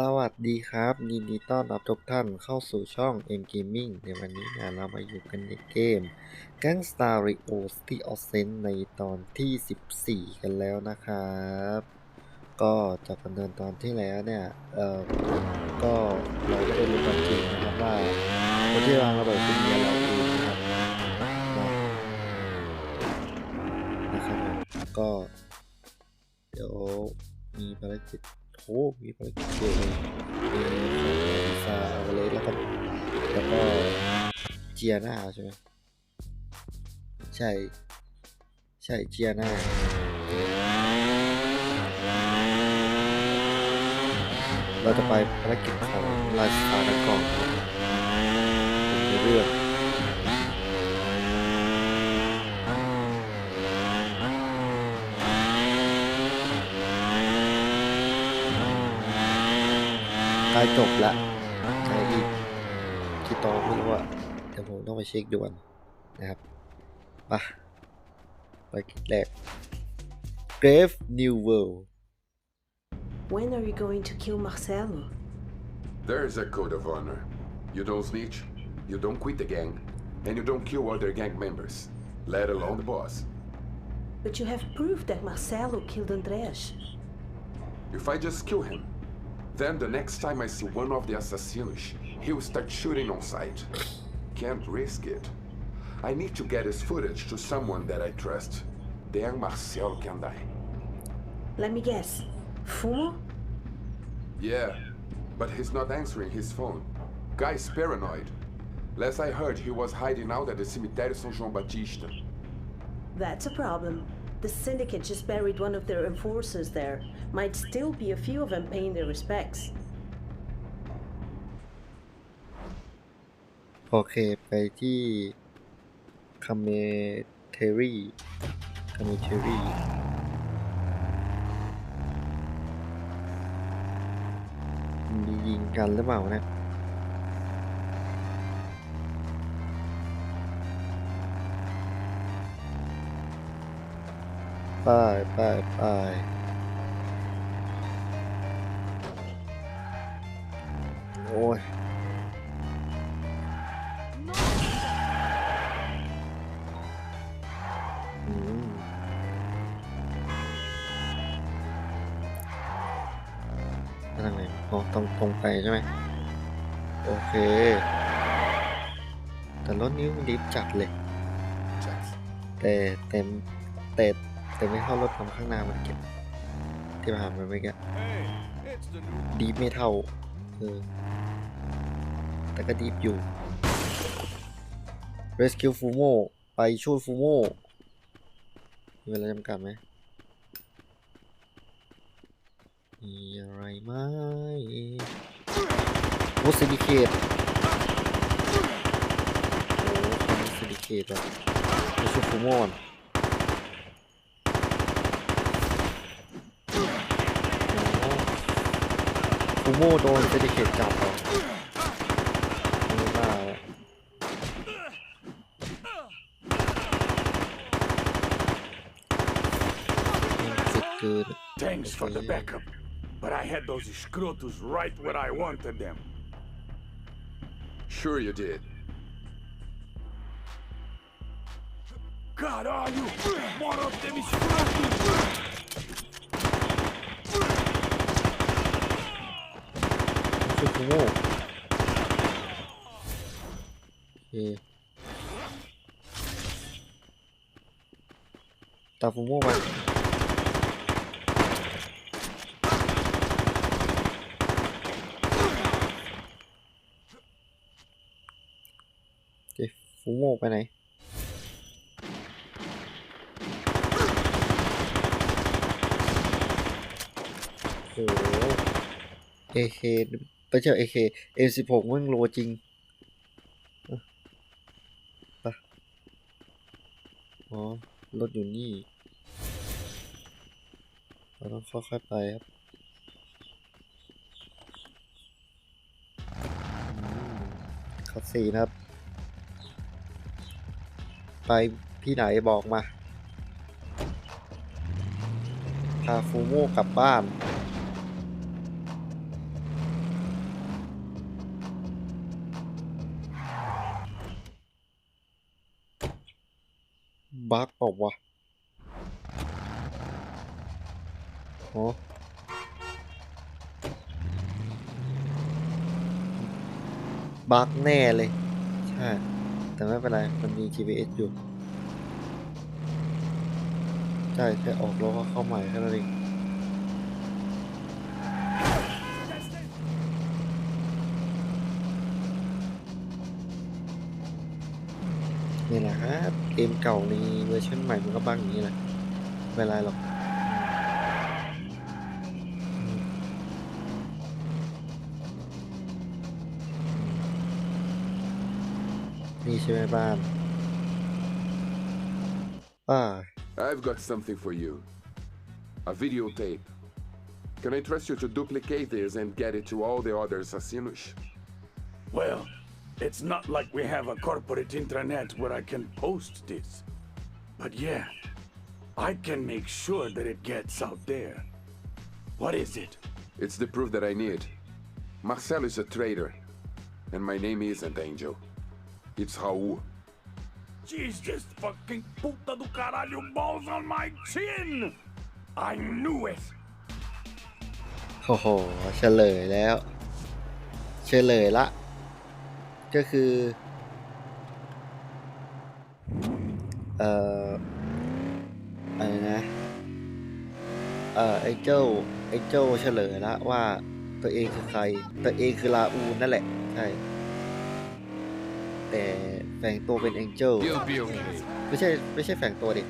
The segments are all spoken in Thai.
สวัสดีครับ ยินดีต้อนรับทุกท่านเข้าสู่ช่อง M Gaming ในวันนี้นะเรามาอยู่กันในเกม Gangstar Rio City of Sen ในตอนที่ 14 กันแล้วนะครับ ก็จากดำเนินตอนที่แล้วเนี่ย เอ่อ ก็เราก็ได้รู้ความจริงนะครับว่าคนที่วางระเบิดเป็นเมียเราเองนะครับนะครับก็ เดี๋ยวมีภารกิจ โอ้มีภารกิจเยอะเลยมีขอซาอาวาเลสแล้วก็แล้วก็เจียนาใช่ไหมใช่ ใช่เจียนาเราจะไปภารกิจของราชาดังก่อนในเรื่อง ใกล้จบละใช่อีกกี่ตอนไม่รู้อะเดี๋ยวผมต้องไปเช็คด่วนนะครับไปไปกิจแรก Grave New World When are you going to kill Marcelo? There's a code of honor. You don't snitch, you don't quit the gang, and you don't kill other gang members, let alone the boss. But you have proof that Marcelo killed Andreas. If I just kill him, then the next time I see one of the assassins, he'll start shooting on sight. Can't risk it. I need to get his footage to someone that I trust. Then Marcel can die. Let me guess. Fumo? Yeah, but he's not answering his phone. Guy's paranoid. Last I heard, he was hiding out at the Cemitério São João Batista. That's a problem. The syndicate just buried one of their enforcers there. Might still be a few of them paying their respects. โอเค ไปที่คาเมเทอรี่คาเมเทอรี่มียิงกันหรือเปล่านะ ไปไปไปโอ้ยอืมไปทางไหนอ๋อตรงตรงไปใช่ไหมโอเค แต่รถนี้มันดิฟจัดเลย Jax. แต่แต่แต่ แต่ไม่เท่ารถคันข้างหน้ามันเก็บที่ผ่านมาเมื่อกี้ดีไม่เท่าเออแต่ก็ดีอยู่ Rescue Fumo ไปช่วยฟูโมมีเวลาจำกัดไหมมีอะไรไหมโอ้ซิลิเคตโอ้ซิลิเคตอะไปช่วยฟูโม ก่อนโอ้ฟูโมโดนซิลิเคตจับเหรอไม่น่าละ สุดเกิน Thanks for the backup. But I had those scrotus right where I wanted them. Sure you did. God, are you? More of them scrotus! ช่วยฟูโม่โอเคตามฟูโม่มาโอเคฟูโม่ไปไหนโอ้โห AK ไม่ใช่ AK M16 มันโลจริงอะไปอ๋อ รถอยู่นี่ เราต้องค่อยๆไปครับคัดซีนครับ ไปที่ไหนบอกมา พาฟูโม่กลับบ้าน ป่า วะโอ้บั๊กแน่เลย ใช่ แต่ไม่เป็นไร มันมี GPS อยู่ ใช่แค่ออกแล้วก็เข้าใหม่แค่นั้นเองนี่แหละครับ เกมเก่าในเวอร์ชันใหม่มันก็บ้างอย่างนี้แหละไม่เป็นไรหรอกอืมนี่ใช่ไหมบ้านอ่า I've got something for you. A videotape. Can I trust you to duplicate this and get it to all the other assassinos? Well, it's not like we have a corporate intranet where I can post this. But yeah, I can make sure that it gets out there. What is it? It's the proof that I need. Marcel is a traitor, and my name isn't Angel. It's Raul. Jesus fucking puta do caralho balls on my chin! I knew it! โอ้โห เฉลยแล้ว เฉลยละ ก็คือเอ่ออะไรนะเอ่อไอ้เจ้าไอ้เจ้าเฉลยละว่าตัวเองคือใคร ตัวเองคือลาอูนนั่นแหละ ใช่ แต่แฝงตัวเป็นแองเจิลไม่ใช่ไม่ใช่แฝงตัวเด็ก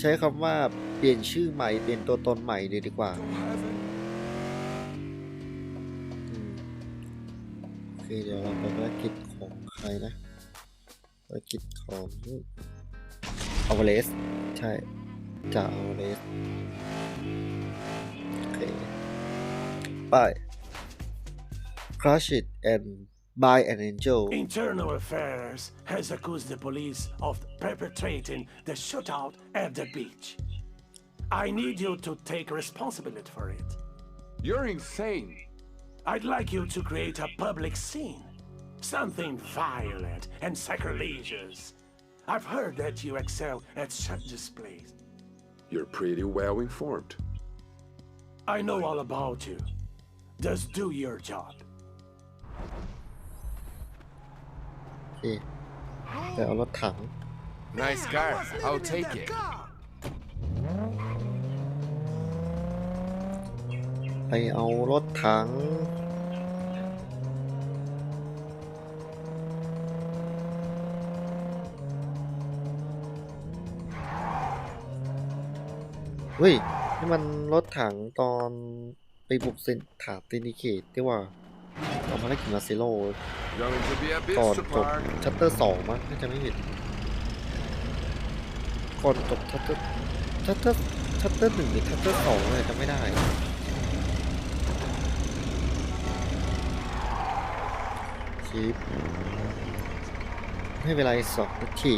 ใช้คำว่าเปลี่ยนชื่อใหม่เปลี่ยนตัวตนใหม่เลยดีกว่าอืมโอเคเดี๋ยวเราไปภารกิจ รนะภารกิจของอเวเลส ใช่จากอเวเลส โอเค ไป crush it and buy an angel Internal Affairs has accused the police of perpetrating the shootout at the beach. I need you to take responsibility for it. You're insane. I'd like you to create a public scene. Something violent and sacrilegious. I've heard that you excel at such displays. You're pretty well informed. I know all about you. Just do your job. โอเคแต่เอารถถัง Nice car. I'll take it. ไปเอารถถัง เฮ้ยนี่มันรถถังตอนไปบุกเซนถามตินิเคตที่ว่าเอามาได้กินมาซิโล Going to be a bit ก่อนจบ apart. ชัตเตอร์สองมั้งถ้าจะไม่ผิดก่อนจบชัตเตอร์ชัตเตอร์ชัตเตอร์หนึ่งหรือชัตเตอร์สองเลยจะไม่ได้ชิปให้เวลาอีกสองนาที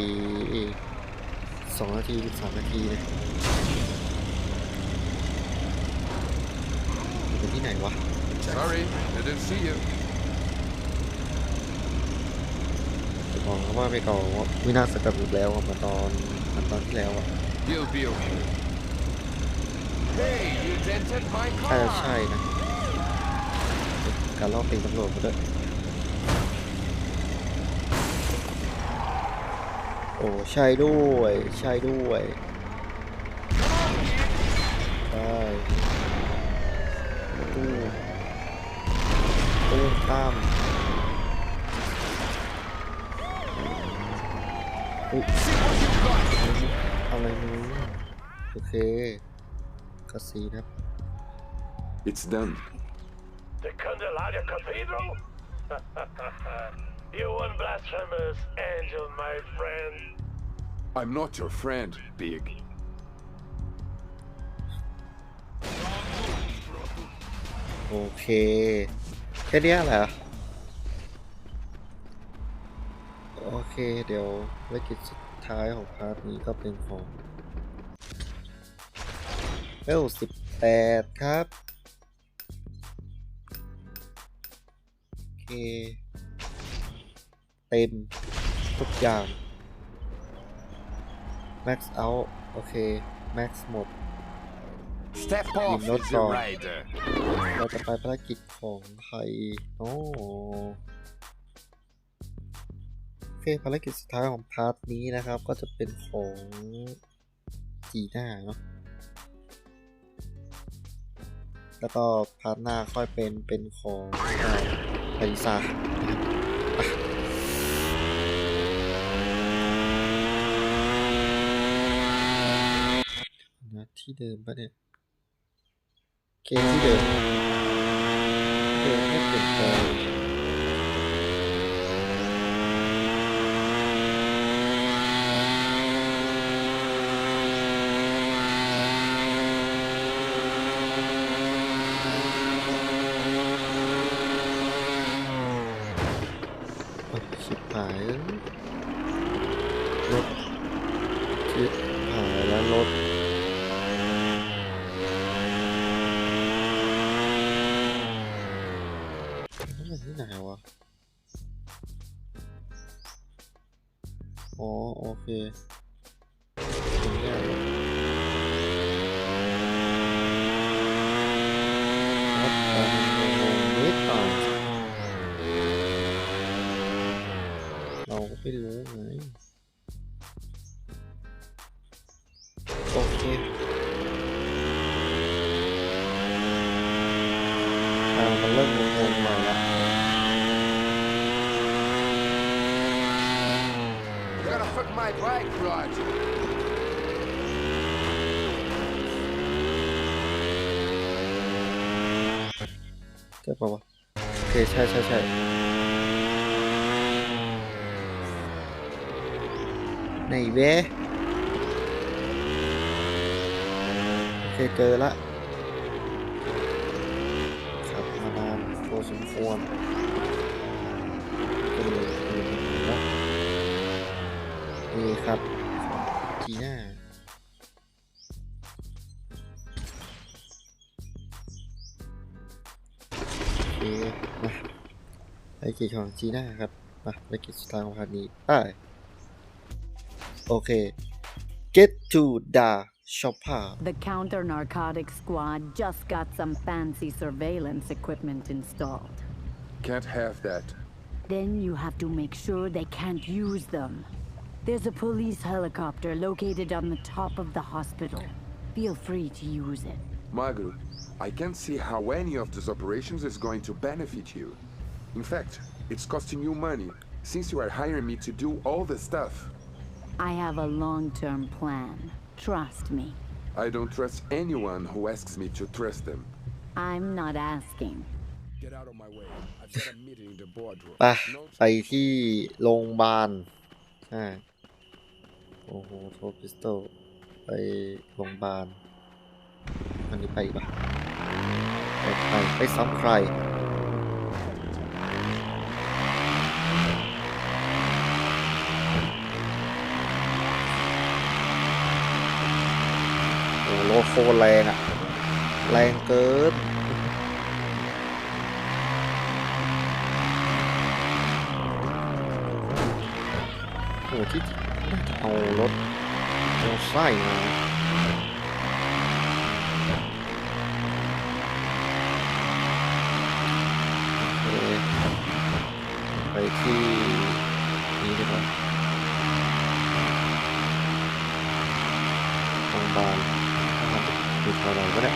สองนาทีหรือสามนาทีนะอยู่ที่ไห นวะ Sorry, didn't see you. จะมองเขาว่าไปก่อนว่าวินาศกรรมอีกแล้วอะเหมือนตอนเหมือนตอนที่แล้วอะ He'll be okay. Hey, you dented my ใช่ car. ใช่นะการลอกตีตำรวจมาด้วยโอ้ใช่ด้วย ใช่ด้วย ตู้ข้ามอุ๊ยอะไรนี้โอเคกระสีนะครับ It's done. The Candelaria Cathedral? you one blasphemous angel, my friend. I'm not your friend, Big. โอเค แค่เนี้ยเหรอโอเค เดี๋ยวภารกิจสุดท้ายของพาร์ทนี้ก็เป็นของเวลสิบแปดครับ โอเค เต็ม ทุกอย่าง max out โอเค max หมด Step off, not easy wrong. rider. เราจะไปภารกิจของใครโอ้โอเคภารกิจสุดท้ายของพาร์ทนี้นะครับ ก็จะเป็นของจีน่าเนาะแล้วก็พาร์ทหน้าค่อยเป็นเป็นของไอริซานะที่เดิมปะเนี่ย เกมที่ เราก็ไม่รู้ไงโอเคทางมันเริ่มงงๆมาแล้ว You're gonna fuck my bike, Roger. ใช่ปะวะโอเคใช่ใช่ใช่ ไหนเวโอเคเจอละขับมานานพอสมควรนี่ครับจีน่าโอเคมาภารกิจของจีน่าครับ มาภารกิจสุดท้ายของพาร์ทนี้ไป Okay. Get to the shopper. The counter narcotic squad just got some fancy surveillance equipment installed. Can't have that. Then you have to make sure they can't use them. There's a police helicopter located on the top of the hospital. Feel free to use it. Margaret, I can't see how any of these operations is going to benefit you. In fact, it's costing you money, since you are hiring me to do all the stuff. I have a long-term plan. Trust me. I don't trust anyone who asks me to trust them. I'm not asking. Get out of my way. I've got a meeting in the boardroom. ไป ไปที่โรงพยาบาลใช่โอ้โหโทรพิสโตลไปโรงพยาบาลอันนี้ไปอีกปะไปไปไปซ้ำใคร รถโคตรแรงอะแรงเกินโอ้โหที่น่าจะเอารถเอาไส้มาไปที่นี้ดีกว่าโรงพยาบาล ดูแถวไหนก็ได้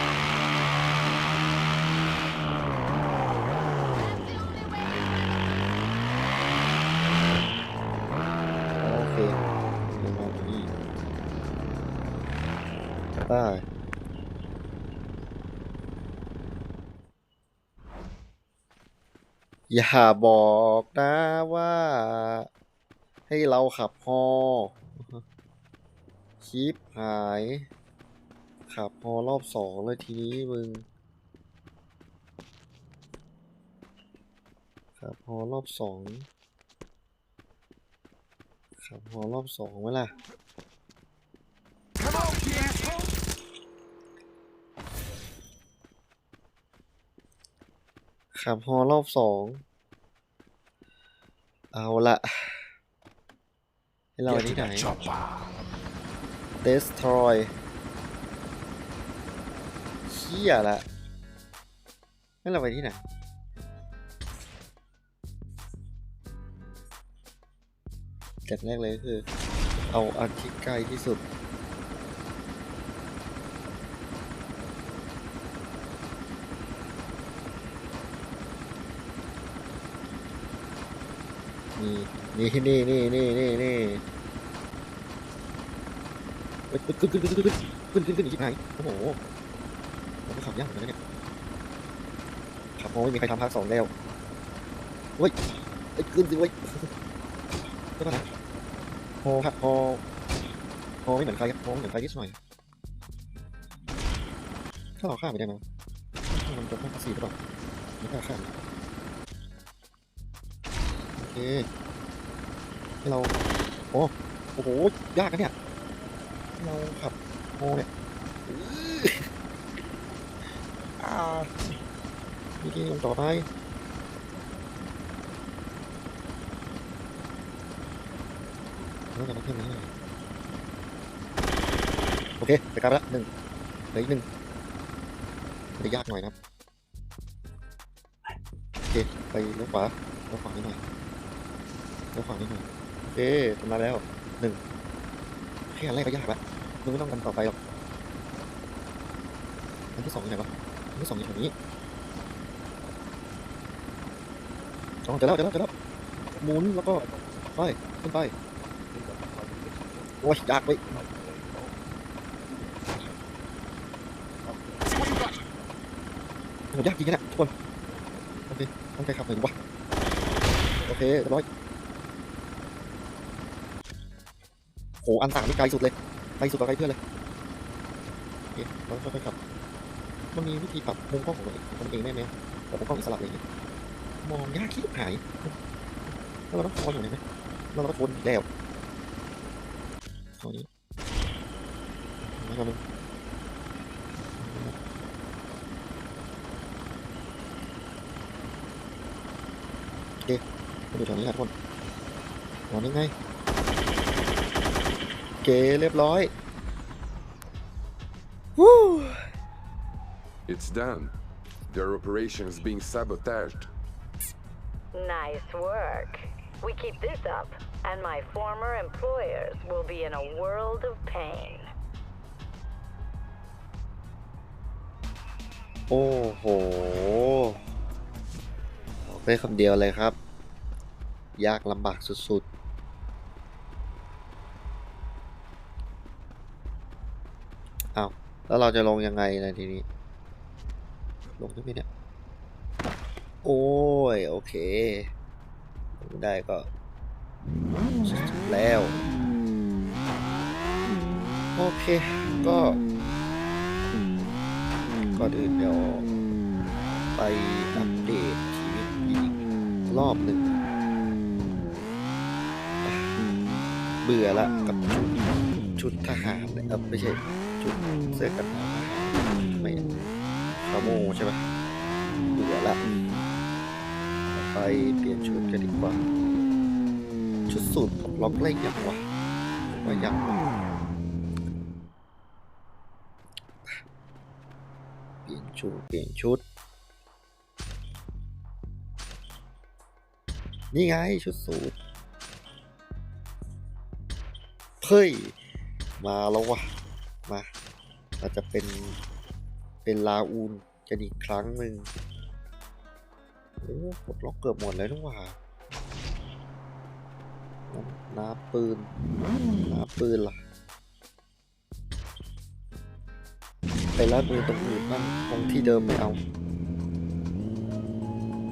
โอเคเดี๋ยวมาที่ได้ อย่าบอกนะว่า ให้เราขับฮอชิปหาย ขับฮอรอบสองเลยทีนี้มึงขับฮอรอบสองขับฮอรอบสองไหมล่ะ Come on, you asshole! ขับฮอรอบสอง เอาละให้เรา Get ที่ to ไหน the chopper. destroy เชี่ยละงั้นเราไปที่ไหนจากแรกเลยคือ เอาอันที่ใกล้ที่สุด นี่ นี่นี่นี่นี่นี่นี่เฮ้ยขึ้นขึ้นขึ้นขึ้นขึ้นขึ้นขึ้นขึ้นอีกไหนโอ้โหมันก็ขับ ยากเหมือนกันนะเนี่ยขับโอ้ยมีใครทำภาคสองแล้วเฮ้ยเฮ้ยขึ้นสิเว้ยใช่ปะนะพอครับพอพอไม่เหมือนใครครับพอไม่เหมือนใครนิดหน่อยถ้าเราฆ่าไม่ได้มั้งมันจะต้องภาษีหรือเปล่าไม่กล้าฆ่าโอเคให้เราโอ้โอ้โหยากนะเนี่ยให้เราขับโมเนี่ยอื้อ อ่าวิธีลงต่อไปแล้วกันนะเพื่อนโอเคไปกลับแล้วหนึ่งเหลืออีกหนึ่งจะยากหน่อยนะครับโอเคไปเลี้ยวขวาเลี้ยวขวานิดหน่อยเลี้ยวขวานิดหน่อยโอเคทำมาแล้วหนึ่งแค่อันแรกก็ยากละมึงไม่ต้องกันต่อไปหรอกอันที่สองอยู่ไหนวะ อันที่สองอยู่แถวนี้อ๋อเจอแล้วเจอแล้วเจอแล้วหมุนแล้วก็ไปขึ้นไปโอ้ยยากไปโอ้ยากจริงนะทุกคนโอเคตั้งใจขับหน่อยวะโอเคเรียบร้อยโหอันต่างนี่ไกลสุดเลยไกลสุดกว่าไกลเพื่อนเลยโอเคเราค่อยๆขับ มันมีวิธีปรับมุมกล้องของตัวเองได้ไหมปรับมุมกล้องอิสระอะไรเงี้ยมองยากคิดหาย แล้วเราต้องคอยอยู่ไหนไหมแล้วเราก็ทนแล้วตอนนี้มากันนึงโอเคมาดูแถวนี้ครับทุกคนตอนนี้ไงเก๋เรียบร้อยวู้ It's done. Their operation is being sabotaged. Nice work. We keep this up, and my former employers will be in a world of pain. โอ้โหบอกได้คำเดียวเลยครับ ยากลำบากสุดๆ เอาวแล้วเราจะลงยังไงล่ะทีนี้ ลงได้ไหมเนี่ย โอ้ย โอเคลงไม่ได้ก็แล้ว โอเค ก็ก่อนอื่นเดี๋ยวไปอัปเดตชีวิตอีกรอบหนึ่งเบื่อละกับชุดชุดทหารเนี่ยเออไม่ใช่ชุดเสื้อกันหนาวไม่ คาโมใช่ไหมเบื่อละไปเปลี่ยนชุดกันดีกว่า ชุดสูทผมล็อกเล่ยังวะว่ายังเปลี่ยนชุด เปลี่ยนชุด นี่ไงชุดสูทเฮ้ย มาแล้ววะมา เราจะเป็น เป็นลาอูนกันอีกครั้งหนึ่งโอ้ปลดล็อกเกือบหมดแล้วนี่หว่าน้ำปืนน้ำปืนล่ะ ไปล่าปืนตรงอื่นบ้างตรงที่เดิมไม่เอา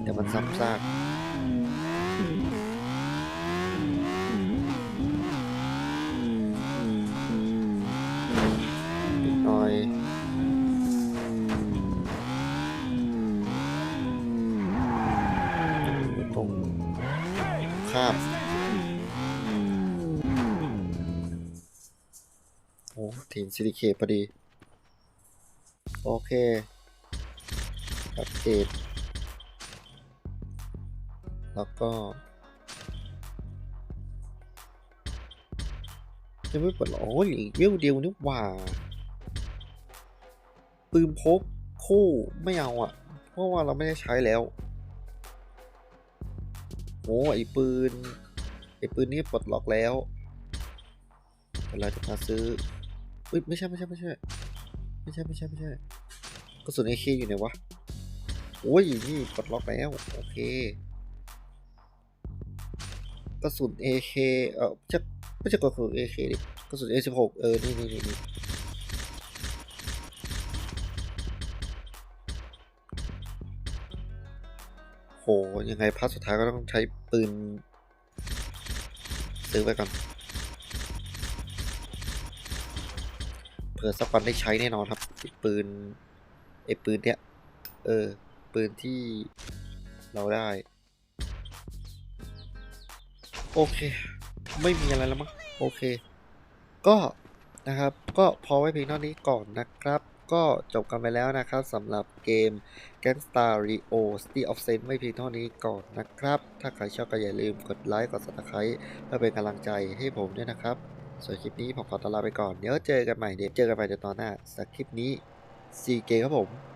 เดี๋ยวมันซ้ำซาก ซิลิเคพอดี โอเคอัปเดตแล้วก็ยังไม่ปลดล็อกโอ้ยอีกเวลเดียวนี่หว่า ปืนพกคู่ไม่เอาอะ เพราะว่าเราไม่ได้ใช้แล้วโอ้ไอปืน ไอปืนนี้ปลดล็อกแล้วเราจะมาซื้อ เฮ้ยไม่ใช่ไม่ใช่ไม่ใช่ไม่ใช่ไม่ใช่ไม่ใช่กระสุนเอเคอยู่ไหนวะโอ้ยนี่ปลดล็อกแล้วโอเคกระสุน AK เออไม่ใช่ไม่ใช่กระสุน AK ดิกระสุน A16 เออ นี่นี่นี่โห ยังไงพาร์ทสุดท้ายก็ต้องใช้ปืน ซื้อไว้ก่อน ผื่อสักวันได้ใช้แน่นอนครับไอปืนไอ้ปืนเนี้ยเออ ปืนที่เราได้ โอเค ไม่มีอะไรแล้วมั้งโอเค ก็นะครับ ก็พอไว้เพียงเท่านี้ก่อนนะครับ ก็จบกันไปแล้วนะครับสำหรับเกม Gangstar Rio City of Sin ไม่เพียงเท่านี้ก่อนนะครับ ถ้าใครชอบก็อย่าลืมกดไลค์กด subscribe เพื่อเป็นกำลังใจให้ผมด้วยนะครับ ส่วนคลิปนี้ผมขอตลาไปก่อน เดี๋ยวเจอกันใหม่เดี๋ยวเจอกันใหม่ในตอนหน้าสักคลิปนี้ CK ครับผม